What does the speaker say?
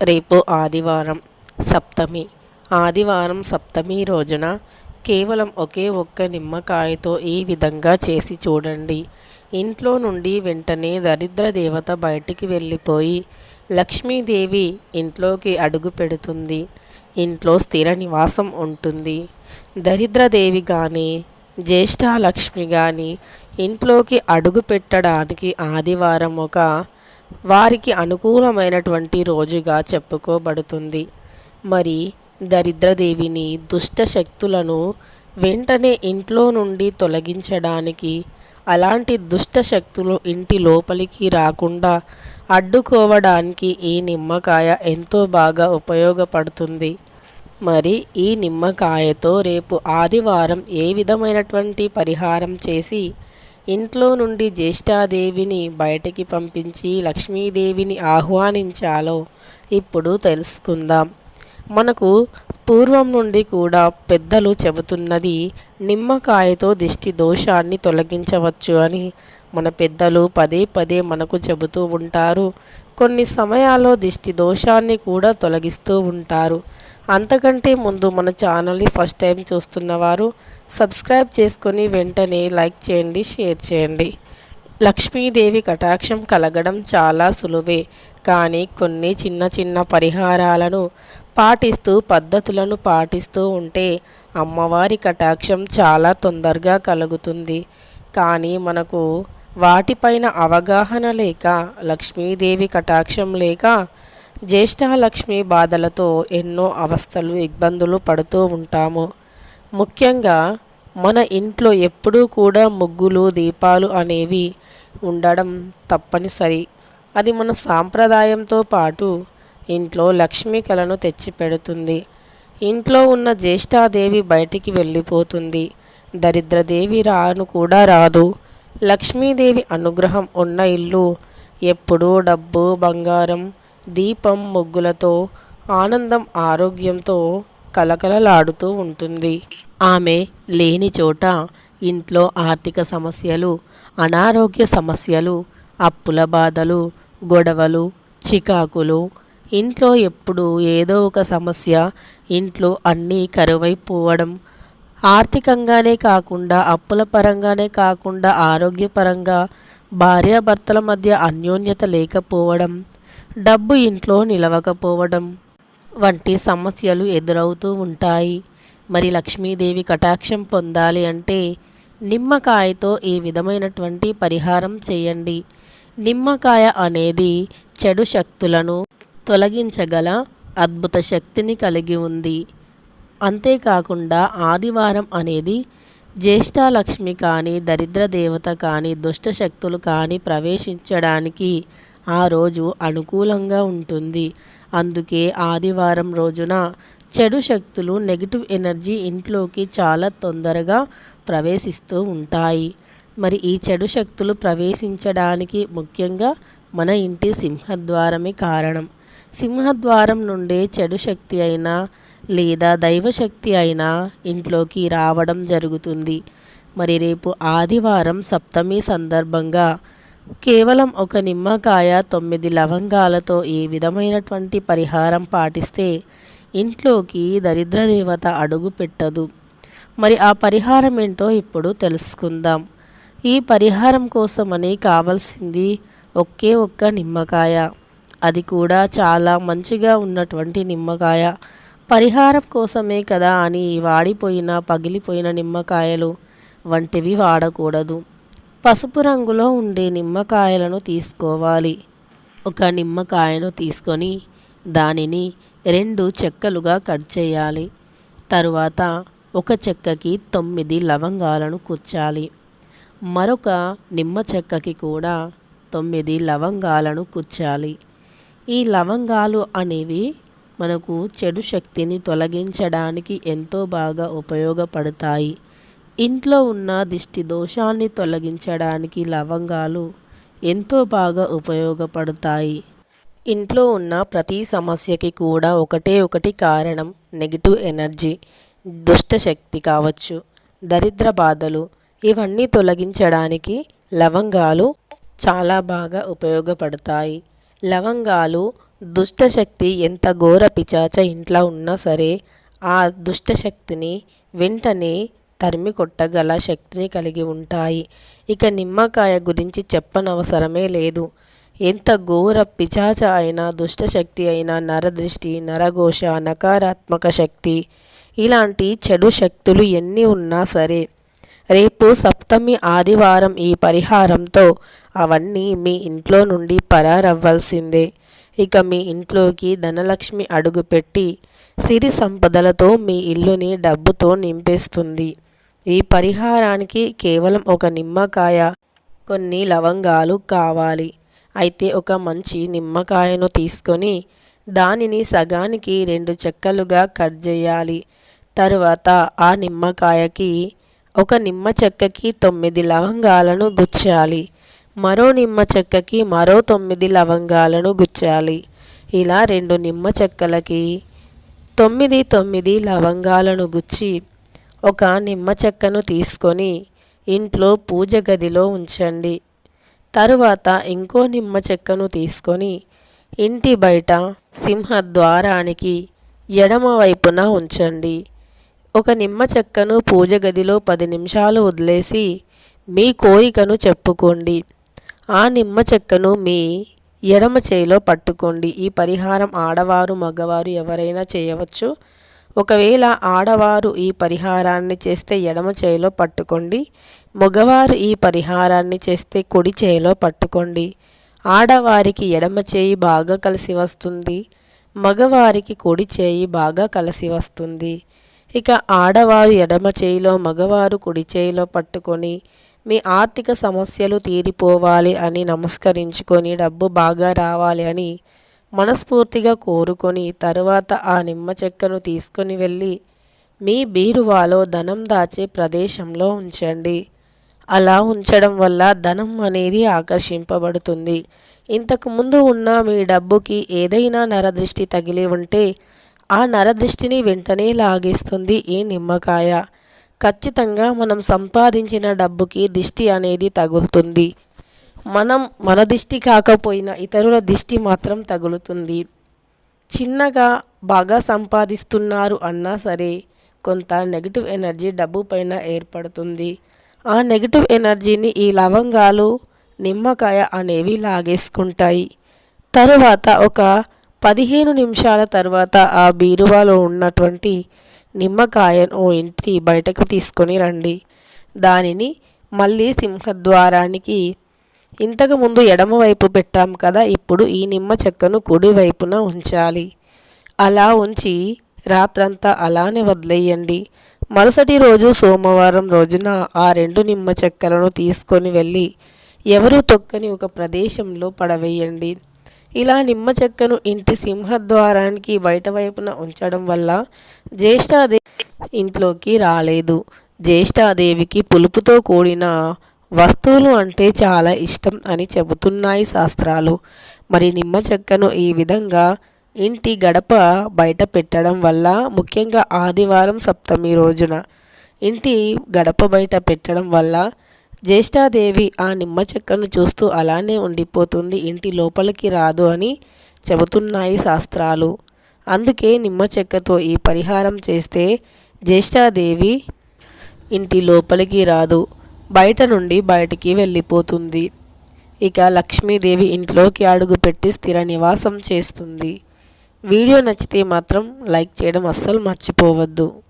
రేపు ఆదివారం సప్తమి. ఆదివారం సప్తమి రోజున కేవలం ఒకే ఒక్క నిమ్మకాయతో ఈ విధంగా చేసి చూడండి. ఇంట్లో నుండి వెంటనే దరిద్ర దేవత బయటికి వెళ్ళిపోయి లక్ష్మీదేవి ఇంట్లోకి అడుగు పెడుతుంది. ఇంట్లో స్థిర నివాసం ఉంటుంది. దరిద్రదేవి కానీ జ్యేష్ఠలక్ష్మి కానీ ఇంట్లోకి అడుగు పెట్టడానికి ఆదివారం ఒక వారికి అనుకూలమైనటువంటి రోజుగా చెప్పుకోబడుతుంది. మరి దరిద్రదేవిని దుష్ట శక్తులను వెంటనే ఇంట్లో నుండి తొలగించడానికి అలాంటి దుష్ట శక్తులు ఇంటి లోపలికి రాకుండా అడ్డుకోవడానికి ఈ నిమ్మకాయ ఎంతో బాగా ఉపయోగపడుతుంది. మరి ఈ నిమ్మకాయతో రేపు ఆదివారం ఏ విధమైనటువంటి పరిహారం చేసి ఇంట్లో నుండి జ్యేష్ఠాదేవిని బయటికి పంపించి లక్ష్మీదేవిని ఆహ్వానించాలో ఇప్పుడు తెలుసుకుందాం. మనకు పూర్వం నుండి కూడా పెద్దలు చెబుతున్నది నిమ్మకాయతో దిష్టి దోషాన్ని తొలగించవచ్చు అని మన పెద్దలు పదే పదే మనకు చెబుతూ ఉంటారు. కొన్ని సమయాల్లో దిష్టి దోషాన్ని కూడా తొలగిస్తూ ఉంటారు. అంతకంటే ముందు మన ఛానల్ని ఫస్ట్ టైం చూస్తున్నవారు సబ్స్క్రైబ్ చేసుకొని వెంటనే లైక్ చేయండి షేర్ చేయండి. లక్ష్మీదేవి కటాక్షం కలగడం చాలా సులువే కానీ కొన్ని చిన్న చిన్న పరిహారాలను పాటిస్తూ పద్ధతులను పాటిస్తూ ఉంటే అమ్మవారి కటాక్షం చాలా తొందరగా కలుగుతుంది. కానీ మనకు వాటిపైన అవగాహన లేక లక్ష్మీదేవి కటాక్షం లేక జ్యేష్ఠలక్ష్మి బాధలతో ఎన్నో అవస్థలు ఇబ్బందులు పడుతూ ఉంటాము. ముఖ్యంగా మన ఇంట్లో ఎప్పుడూ కూడా ముగ్గులు దీపాలు అనేవి ఉండడం తప్పనిసరి. అది మన సాంప్రదాయంతో పాటు ఇంట్లో లక్ష్మీ కళను తెచ్చిపెడుతుంది. ఇంట్లో ఉన్న జ్యేష్ఠాదేవి బయటికి వెళ్ళిపోతుంది. దరిద్రదేవి రాను కూడా రాదు. లక్ష్మీదేవి అనుగ్రహం ఉన్న ఇల్లు ఎప్పుడూ డబ్బు బంగారం దీపం ముగ్గులతో ఆనందం ఆరోగ్యంతో కలకలలాడుతూ ఉంటుంది. ఆమె లేని చోట ఇంట్లో ఆర్థిక సమస్యలు అనారోగ్య సమస్యలు అప్పుల బాధలు గొడవలు చికాకులు. ఇంట్లో ఎప్పుడు ఏదో ఒక సమస్య ఇంట్లో అన్నీ కరువైపోవడం. ఆర్థికంగానే కాకుండా అప్పుల పరంగానే కాకుండా ఆరోగ్యపరంగా భార్యాభర్తల మధ్య అన్యోన్యత లేకపోవడం డబ్బు ఇంట్లో నిలవకపోవడం వంటి సమస్యలు ఎదురవుతూ ఉంటాయి. మరి లక్ష్మీదేవి కటాక్షం పొందాలి అంటే నిమ్మకాయతో ఈ విధమైనటువంటి పరిహారం చేయండి. నిమ్మకాయ అనేది చెడు శక్తులను తొలగించగల అద్భుత శక్తిని కలిగి ఉంది. అంతేకాకుండా ఆదివారం అనేది జ్యేష్ఠలక్ష్మి కానీ దరిద్ర దేవత కానీ దుష్ట శక్తులు కానీ ప్రవేశించడానికి ఆ రోజు అనుకూలంగా ఉంటుంది. అందుకే ఆదివారం రోజున చెడు శక్తులు నెగిటివ్ ఎనర్జీ ఇంట్లోకి చాలా తొందరగా ప్రవేశిస్తూ ఉంటాయి. మరి ఈ చెడు శక్తులు ప్రవేశించడానికి ముఖ్యంగా మన ఇంటి సింహద్వారమే కారణం. సింహద్వారం నుండే చెడు శక్తి అయినా లేదా దైవశక్తి అయినా ఇంట్లోకి రావడం జరుగుతుంది. మరి రేపు ఆదివారం సప్తమి సందర్భంగా కేవలం ఒక నిమ్మకాయ తొమ్మిది లవంగాలతో ఈ విధమైనటువంటి పరిహారం పాటిస్తే ఇంట్లోకి దరిద్ర దేవత అడుగు పెట్టదు. మరి ఆ పరిహారం ఏంటో ఇప్పుడు తెలుసుకుందాం. ఈ పరిహారం కోసమని కావాల్సింది ఒకే ఒక్క నిమ్మకాయ. అది కూడా చాలా మంచిగా ఉన్నటువంటి నిమ్మకాయ. పరిహారం కోసమే కదా అని వాడిపోయిన పగిలిపోయిన నిమ్మకాయలు వంటివి వాడకూడదు. పసుపు రంగులో ఉండే నిమ్మకాయలను తీసుకోవాలి. ఒక నిమ్మకాయను తీసుకొని దానిని రెండు చెక్కలుగా కట్ చేయాలి. తరువాత ఒక చెక్కకి తొమ్మిది లవంగాలను కుచ్చాలి. మరొక నిమ్మ చెక్కకి కూడా తొమ్మిది లవంగాలను కుచ్చాలి. ఈ లవంగాలు అనేవి మనకు చెడు శక్తిని తొలగించడానికి ఎంతో బాగా ఉపయోగపడతాయి. ఇంట్లో ఉన్న దిష్టి దోషాన్ని తొలగించడానికి లవంగాలు ఎంతో బాగా ఉపయోగపడతాయి. ఇంట్లో ఉన్న ప్రతి సమస్యకి కూడా ఒకటే ఒకటి కారణం నెగిటివ్ ఎనర్జీ దుష్ట శక్తి కావచ్చు దరిద్ర బాధలు. ఇవన్నీ తొలగించడానికి లవంగాలు చాలా బాగా ఉపయోగపడతాయి. లవంగాలు దుష్టశక్తి ఎంత ఘోర పిచాచ ఇంట్లో ఉన్నా సరే ఆ దుష్టశక్తిని వెంటనే తరిమి కొట్టగల శక్తిని కలిగి ఉంటాయి. ఇక నిమ్మకాయ గురించి చెప్పనవసరమే లేదు. ఎంత ఘోర పిచాచ అయినా దుష్టశక్తి అయినా నరదృష్టి నరఘోష నకారాత్మక శక్తి ఇలాంటి చెడు శక్తులు ఎన్ని ఉన్నా సరే రేపు సప్తమి ఆదివారం ఈ పరిహారంతో అవన్నీ మీ ఇంట్లో నుండి పరారవ్వాల్సిందే. ఇక మీ ఇంట్లోకి ధనలక్ష్మి అడుగుపెట్టి సిరి సంపదలతో మీ ఇల్లుని డబ్బుతో నింపేస్తుంది. ఈ పరిహారానికి కేవలం ఒక నిమ్మకాయ కొన్ని లవంగాలు కావాలి. అయితే ఒక మంచి నిమ్మకాయను తీసుకొని దానిని సగానికి రెండు చెక్కలుగా కట్ చేయాలి తరువాత ఆ నిమ్మకాయకి ఒక నిమ్మ చెక్కకి తొమ్మిది లవంగాలను గుచ్చాలి. మరో నిమ్మ చెక్కకి మరో తొమ్మిది లవంగాలను గుచ్చాలి. ఇలా రెండు నిమ్మ చెక్కలకి తొమ్మిది తొమ్మిది లవంగాలను గుచ్చి ఒక నిమ్మ చెక్కను తీసుకొని ఇంట్లో పూజ గదిలో ఉంచండి. తరువాత ఇంకో నిమ్మ చెక్కను తీసుకొని ఇంటి బయట సింహద్వారానికి ఎడమవైపున ఉంచండి. ఒక నిమ్మ చెక్కను పూజ గదిలో పది నిమిషాలు వదిలేసి మీ కోరికను చెప్పుకోండి. ఆ నిమ్మ చెక్కను మీ ఎడమ చేయిలో పట్టుకోండి. ఈ పరిహారం ఆడవారు మగవారు ఎవరైనా చేయవచ్చు. ఒకవేళ ఆడవారు ఈ పరిహారాన్ని చేస్తే ఎడమ చేయిలో పట్టుకోండి మగవారు ఈ పరిహారాన్ని చేస్తే కుడి చేయిలో పట్టుకోండి. ఆడవారికి ఎడమ చేయి బాగా కలిసి వస్తుంది మగవారికి కుడి చేయి బాగా కలిసి వస్తుంది. ఇక ఆడవారు ఎడమ చేయిలో మగవారు కుడి చేయిలో పట్టుకొని మీ ఆర్థిక సమస్యలు తీరిపోవాలి అని నమస్కరించుకొని డబ్బు బాగా రావాలి అని మనస్ఫూర్తిగా కోరుకొని తరువాత ఆ నిమ్మ చెక్కను తీసుకొని వెళ్ళి మీ బీరువాలో ధనం దాచే ప్రదేశంలో ఉంచండి. అలా ఉంచడం వల్ల ధనం అనేది ఆకర్షింపబడుతుంది. ఇంతకు ముందు ఉన్న మీ డబ్బుకి ఏదైనా నరదృష్టి తగిలి ఉంటే ఆ నరదృష్టిని వెంటనే లాగేస్తుంది ఈ నిమ్మకాయ. ఖచ్చితంగా మనం సంపాదించిన డబ్బుకి దిష్టి అనేది తగులుతుంది. మనం మన దిష్టి కాకపోయినా ఇతరుల దిష్టి మాత్రం తగులుతుంది. చిన్నగా బాగా సంపాదిస్తున్నారు అన్నా సరే కొంత నెగిటివ్ ఎనర్జీ డబ్బు పైన ఏర్పడుతుంది. ఆ నెగిటివ్ ఎనర్జీని ఈ లవంగాలు నిమ్మకాయ అనేవి లాగేసుకుంటాయి. తరువాత ఒక పదిహేను నిమిషాల తర్వాత ఆ బీరువాలో ఉన్నటువంటి నిమ్మకాయను ఓ ఇంటి బయటకు తీసుకొని రండి. దానిని మళ్ళీ సింహద్వారానికి ఇంతకుముందు ఎడమవైపు పెట్టాం కదా ఇప్పుడు ఈ నిమ్మ చెక్కను కుడివైపున ఉంచాలి. అలా ఉంచి రాత్రంతా అలానే వదిలేయండి. మరుసటి రోజు సోమవారం రోజున ఆ రెండు నిమ్మ చెక్కలను తీసుకొని వెళ్ళి ఎవరు తొక్కని ఒక ప్రదేశంలో పడవేయండి. ఇలా నిమ్మ చెక్కను ఇంటి సింహద్వారానికి బయట వైపున ఉంచడం వల్ల జ్యేష్ఠాదేవి ఇంట్లోకి రాలేదు. జ్యేష్ఠాదేవికి పులుపుతో కూడిన వస్తువులు అంటే చాలా ఇష్టం అని చెబుతున్నాయి శాస్త్రాలు. మరి నిమ్మ చెక్కను ఈ విధంగా ఇంటి గడప బయట పెట్టడం వల్ల ముఖ్యంగా ఆదివారం సప్తమి రోజున ఇంటి గడప బయట పెట్టడం వల్ల జ్యేష్ఠాదేవి ఆ నిమ్మ చెక్కను చూస్తూ అలానే ఉండిపోతుంది ఇంటి లోపలికి రాదు అని చెబుతున్నాయి శాస్త్రాలు. అందుకే నిమ్మ చెక్కతో ఈ పరిహారం చేస్తే జ్యేష్ఠాదేవి ఇంటి లోపలికి రాదు. బయట నుండి బయటికి వెళ్ళిపోతుంది. ఇక లక్ష్మీదేవి ఇంట్లోకి అడుగుపెట్టి స్థిర నివాసం చేస్తుంది. వీడియో నచ్చితే మాత్రం లైక్ చేయడం అస్సలు మర్చిపోవద్దు.